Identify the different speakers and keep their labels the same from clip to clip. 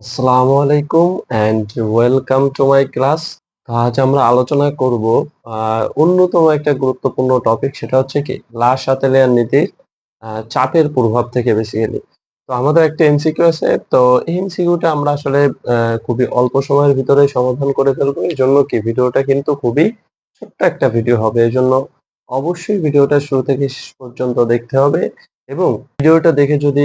Speaker 1: আসসালামু আলাইকুম and welcome to my class আজ আমরা আলোচনা করব অন্যতম একটা গুরুত্বপূর্ণ টপিক সেটা হচ্ছে কি লা সাতেলিয়ান নীতির চাপের প্রভাব থেকে বেসিক্যালি তো আমাদের একটা এমসিকিউ আছে, তো এই এমসিকিউটা আমরা আসলে খুবই অল্প সময়ের ভিতরে সমাধান করে ফেলব। এই জন্য কি, ভিডিওটা কিন্তু খুবই ছোট্ট একটা ভিডিও হবে। এই জন্য অবশ্যই ভিডিওটা শুরু থেকে শেষ পর্যন্ত দেখতে হবে। এবং ভিডিওটা দেখে যদি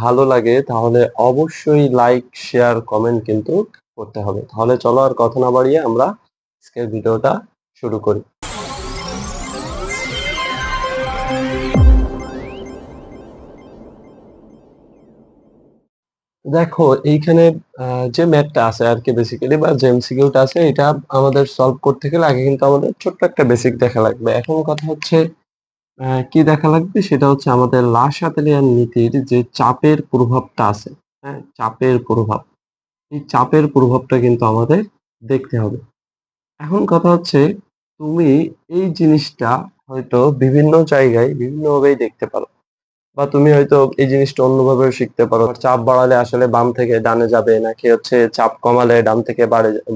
Speaker 1: ভালো লাগে, তাহলে অবশ্যই লাইক শেয়ার কমেন্ট কিন্তু করতে হবে। তাহলে চলো আর কথা না বাড়িয়ে আমরা আজকের ভিডিওটা শুরু করি। দেখো, এইখানে যে ম্যাথটা আছে আর কি বেসিক্যালি বা যে এমসিকিউটা আছে, এটা আমাদের সলভ করতে গেলে আগে কিন্তু আমাদের ছোট্ট একটা বেসিক দেখা লাগবে। এখন কথা হচ্ছে কি দেখা লাগবে? সেটা হচ্ছে আমাদের লা সাতেলিয়ান নীতির যে চাপের প্রভাবটা আছে হ্যাঁ চাপের প্রভাব। এই চাপের প্রভাবটা কিন্তু আমাদের দেখতে হবে। এখন কথা হচ্ছে, তুমি এই জিনিসটা হয়তো বিভিন্ন জায়গায় বিভিন্নভাবেই দেখতে পারো। বা তুমি হয়তো এই জিনিসটা অন্যভাবেও শিখতে পারো। চাপ বাড়ালে আসলে বাম থেকে ডানে যাবে, নাকি হচ্ছে চাপ কমালে ডান থেকে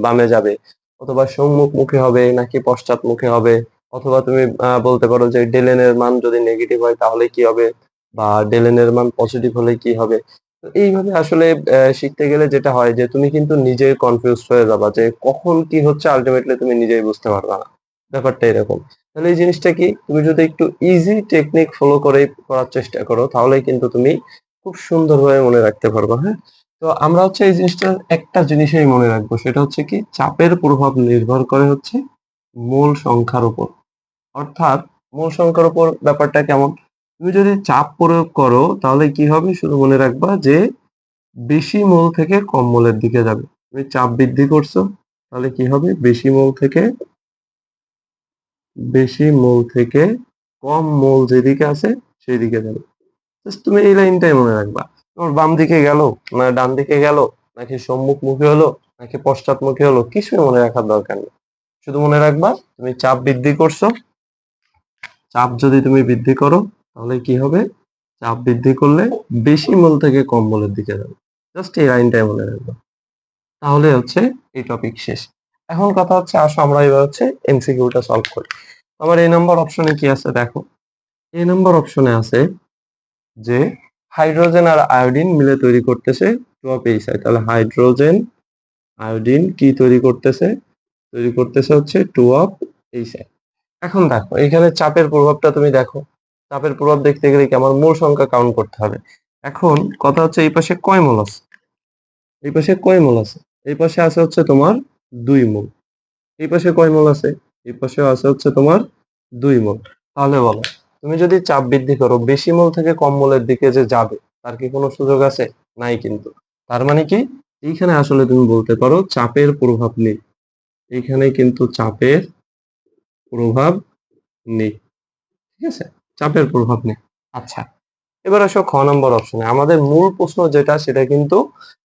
Speaker 1: বামে যাবে, অথবা সম্মুখমুখী হবে, নাকি পশ্চাৎমুখী হবে। অথবা তুমি বলতে পারো যে ডেলেন এর মান যদি নেগেটিভ হয়, তাহলে কি হবে? বা ডেলেন এর মান পজিটিভ হলে কি হবে? এইভাবে আসলে শিখতে গেলে যেটা হয় যে তুমি কিন্তু নিজেই কনফিউজ হয়ে যাবা যে কখন কি হচ্ছে আলটিমেটলি তুমি নিজেই বুঝতে পারবা না। ব্যাপারটা এরকম। তাহলে এই জিনিসটা কি? তুমি যদি একটু ইজি টেকনিক ফলো করে করার চেষ্টা করো তাহলে কিন্তু তুমি খুব সুন্দরভাবে মনে রাখতে পারবে হ্যাঁ? তো আমরা হচ্ছে এই জিনিসটা একটা জিনিসই মনে রাখব, সেটা হচ্ছে কি, চাপের প্রভাব নির্ভর করে হচ্ছে মূল সংখ্যার উপর। অর্থাৎ মূল সংখ্যার উপর ব্যাপারটা কেমন? তুমি যদি চাপ প্রয়োগ করো, তাহলে কি হবে? শুধু মনে রাখবা যে বেশি মূল থেকে কম মূলের দিকে যাবে। তুমি চাপ বৃদ্ধি করছ, তাহলে কি হবে? বেশি মূল থেকে, বেশি মূল থেকে কম মূল যেদিকে আছে সেই দিকে যাবে তুমি এই লাইনটাই মনে রাখবা। তোমার বাম দিকে গেল, না ডান দিকে গেল, নাকি সম্মুখমুখী হলো, নাকি পশ্চাৎমুখী হলো, কিছুই মনে রাখার দরকার নেই। শুধু মনে রাখবা, তুমি চাপ বৃদ্ধি করছ চাপ যদি তুমি বৃদ্ধি করো, তাহলে কি হবে? চাপ বৃদ্ধি করলে বেশি মোল থেকে কম মোলের দিকে যাবে। জাস্ট এই লাইনটাই মনে রাখবা। তাহলে হচ্ছে এই টপিক শেষ। এখন কথা হচ্ছে, আসো আমরা এবার হচ্ছে এমসিকিউটা সলভ করি। আমার এই নাম্বার অপশনে কি আছে দেখো? এই নাম্বার অপশনে আছে যে হাইড্রোজেন আর আয়োডিন মিলে তৈরি করতেছে টু অফ এইচআই তাহলে হাইড্রোজেন আয়োডিন কি তৈরি করতেছে? তৈরি করতেছে হচ্ছে টু অফ এইচআই এখন দেখো, এখানে চাপের প্রভাবটা তুমি দেখো। চাপের প্রভাব দেখতে গেলে কি আমার মূল সংখ্যা কাউন্ট করতে হবে? এখন কথা হচ্ছে এই পাশে কয় মোল আছে? এই পাশে কয় মোল আছে? এই পাশে আছে হচ্ছে তোমার দুই মোল। এই পাশে কয় মোল আছে? এই পাশে আছে হচ্ছে তোমার দুই মোল। তাহলে বলো, তুমি যদি চাপ বৃদ্ধি করো, বেশি মোল থেকে কম মোলের দিকে যে যাবে, তার কি কোনো সুযোগ আছে? নাই কিন্তু। তার মানে কি? এইখানে আসলে তুমি বলতে পারো চাপের প্রভাব নেই। এইখানে কিন্তু চাপের প্রভাব নেই। ঠিক আছে? চাপের প্রভাব নেই। আচ্ছা এবার আসো খ নম্বর অপশনে আমাদের মূল প্রশ্ন যেটা, সেটা কিন্তু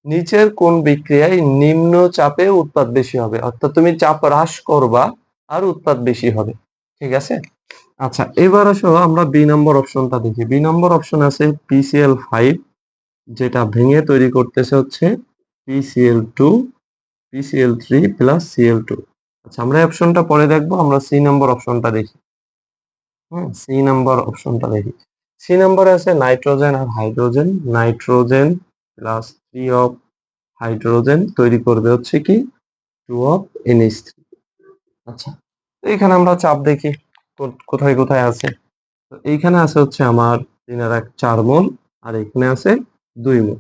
Speaker 1: নিচের কোন বিক্রিয়ায় নিম্ন চাপে উৎপাদ বেশি হবে? অর্থাৎ তুমি চাপ হ্রাস করবা আর উৎপাদ বেশি হবে। ঠিক আছে? আচ্ছা এবার আসো আমরা বি নম্বর অপশনটা দেখি। বি নম্বর অপশন আছে পিসিএল ফাইভ যেটা ভেঙে তৈরি করতেছে হচ্ছে PCl two PCl three plus Cl two আচ্ছা আমরা অপশনটা পরে দেখব, আমরা সি নাম্বার অপশনটা দেখি। হুম সি নাম্বার অপশনটা দেখি। সি নাম্বারে আছে nitrogen R hydrogen nitrogen plus three of hydrogen তৈরি করবে হচ্ছে কি? টু অফ এনএইচ থ্রি আচ্ছা তো এখানে আমরা চাপ দেখি কোথায় কোথায় আছে। তো এইখানে আছে হচ্ছে আমার তিন এক চার মোল, আর এখানে আছে দুই মোল।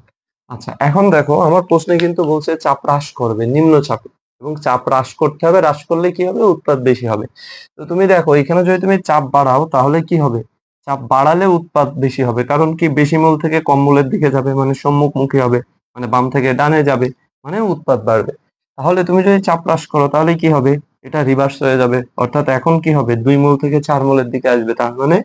Speaker 1: আচ্ছা এখন দেখো, আমার প্রশ্নে কিন্তু বলছে চাপ হ্রাস করবে নিম্ন চাপে এবং চাপ হ্রাস করতে হবে, হ্রাস করলে কি হবে? উৎপাদ বেশি হবে। তো তুমি দেখো, এখানে যদি তুমি চাপ বাড়াও, তাহলে কি হবে? চাপ বাড়ালে উৎপাদ বেশি হবে। কারণ কি? বেশি মূল থেকে কম মূলের দিকে যাবে মানে সম্মুখমুখী হবে মানে বাম থেকে ডানে যাবে মানে উৎপাদ বাড়বে। তাহলে তুমি যদি চাপ হ্রাস করো, তাহলে কি হবে? এটা রিভার্স হয়ে যাবে। অর্থাৎ এখন কি হবে? দুই মূল থেকে চার মূলের দিকে আসবে, তার মানে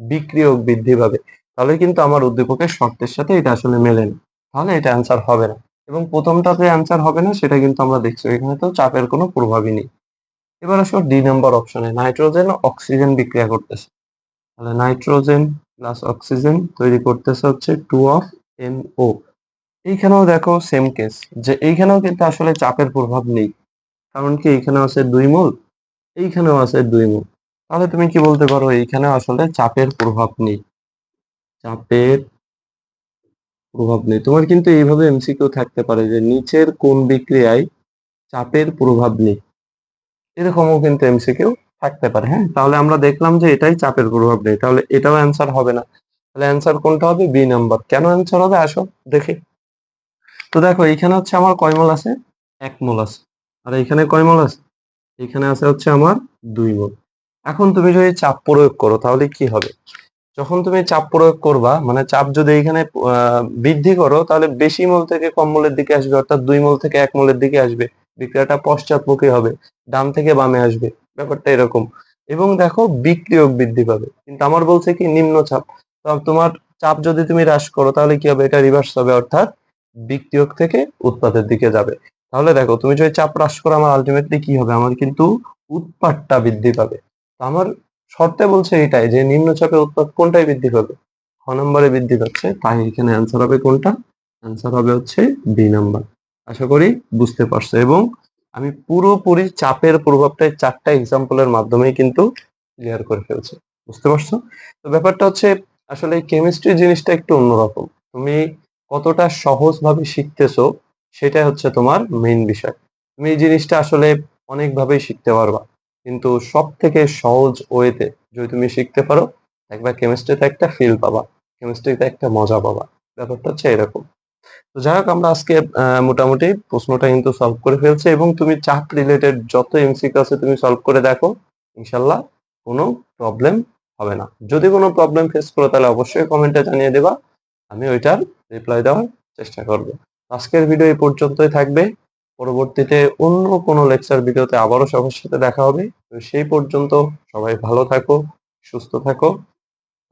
Speaker 1: বিক্রিয়ক বৃদ্ধি পাবে। তাহলে কিন্তু আমার উদ্দীপকের শর্তের সাথে এটা আসলে মেলে না। তাহলে এটা অ্যান্সার হবে না। এবং প্রথমটাতে অ্যান্সার হবে না, সেটা কিন্তু আমরা দেখছি। এখানে তো চাপের কোনো প্রভাবই নেই। এবার আসো ডি নাম্বার অপশনে নাইট্রোজেন অক্সিজেন বিক্রিয়া করতেছে। তাহলে নাইট্রোজেন প্লাস অক্সিজেন তৈরি করতেছে হচ্ছে টু অফ এন ও এইখানেও দেখো সেম কেস যে এইখানেও কিন্তু আসলে চাপের প্রভাব নেই। কারণ কি? এইখানে আছে দুই মোল, এইখানেও আছে দুই মোল। তাহলে তুমি কি বলতে পারো? এইখানে আসলে চাপের প্রভাব নেই। চাপের প্রভাব নেই। তোমার কিন্তু এইভাবে এমসিকিউ থাকতে পারে যে নিচের কোন বিক্রিয়ায় চাপের প্রভাব নেই। এরকমও কিন্তু এমসিকিউ থাকতে পারে হ্যাঁ? তাহলে আমরা দেখলাম যে এটাই চাপের প্রভাব নেই। তাহলে এটাও অ্যান্সার হবে না। তাহলে অ্যান্সার কোনটা হবে? বি নাম্বার কেন অ্যান্সার হবে? আসো, দেখি। তো দেখো, এইখানে হচ্ছে আমার কয় মোল আছে? এক মোল আছে। আর এইখানে কয় মোল আছে? এখানে আছে হচ্ছে আমার দুই মোল। এখন তুমি যদি চাপ প্রয়োগ করো, তাহলে কি হবে? যখন তুমি চাপ প্রয়োগ করবা মানে চাপ যদি এখানে বৃদ্ধি করো, তাহলে বেশি মোল থেকে কম মোলের দিকে আসবে, অর্থাৎ দুই মোল থেকে এক মোলের দিকে আসবে। বিক্রিয়াটা পশ্চাৎমুখী হবে, ডান থেকে বামে আসবে, ব্যাপারটা এরকম। এবং দেখো, বিক্রিয়ক বৃদ্ধি পাবে। কিন্তু আমার বলছে কি, নিম্ন চাপ। তোমার চাপ যদি তুমি হ্রাস করো, তাহলে কি হবে? এটা রিভার্স হবে, অর্থাৎ বিক্রিয়ক থেকে উৎপাদের দিকে যাবে। তাহলে দেখো, তুমি যদি চাপ হ্রাস করো, আমার আলটিমেটলি কি হবে? আমার কিন্তু উৎপাদটা বৃদ্ধি পাবে। আমার শর্তে বলছে এটাই যে নিম্নচাপে উৎপাদ কোনটাই বৃদ্ধি পাবে? খ নম্বরে বৃদ্ধি পাচ্ছে, তাই এখানে অ্যান্সার হবে কোনটা? অ্যান্সার হবে হচ্ছে বি নাম্বার। আশা করি বুঝতে পারছ। এবং আমি পুরোপুরি চাপের প্রভাবটা চারটা এক্সাম্পলের মাধ্যমেই কিন্তু ক্লিয়ার করে ফেলছি। বুঝতে পারছ? তো ব্যাপারটা হচ্ছে আসলে কেমিস্ট্রি জিনিসটা একটু অন্যরকম। তুমি কতটা সহজভাবে শিখতেছো সেটাই হচ্ছে তোমার মেইন বিষয়। তুমি এই জিনিসটা আসলে অনেকভাবেই শিখতে পারবা। কিন্তু সব থেকে সহজ ওয়েতে যদি তুমি শিখতে পারো, একবার কেমিস্ট্রিতে একটা ফিল পাবা কেমিস্ট্রিতে একটা মজা পাবা। ব্যাপারটা হচ্ছে এরকম। তো যাই হোক, আমরা আজকে মোটামুটি প্রশ্নটা কিন্তু সলভ করে ফেলছি এবং তুমি চাপ রিলেটেড যত এমসিকিউ আছে তুমি সলভ করে দেখো, ইনশাল্লাহ কোনো প্রবলেম হবে না। যদি কোনো প্রবলেম ফেস করো, তাহলে অবশ্যই কমেন্টে জানিয়ে দেবা, আমি ওইটার রিপ্লাই দেওয়ার চেষ্টা করব। আজকের ভিডিও এই পর্যন্তই থাকবে। পরবর্তীতে অন্য কোনো লেকচার ভিডিওতে আবারও সবার সাথে দেখা হবে। তো সেই পর্যন্ত সবাই ভালো থাকো, সুস্থ থাকো।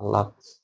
Speaker 1: আল্লাহ হাফেজ।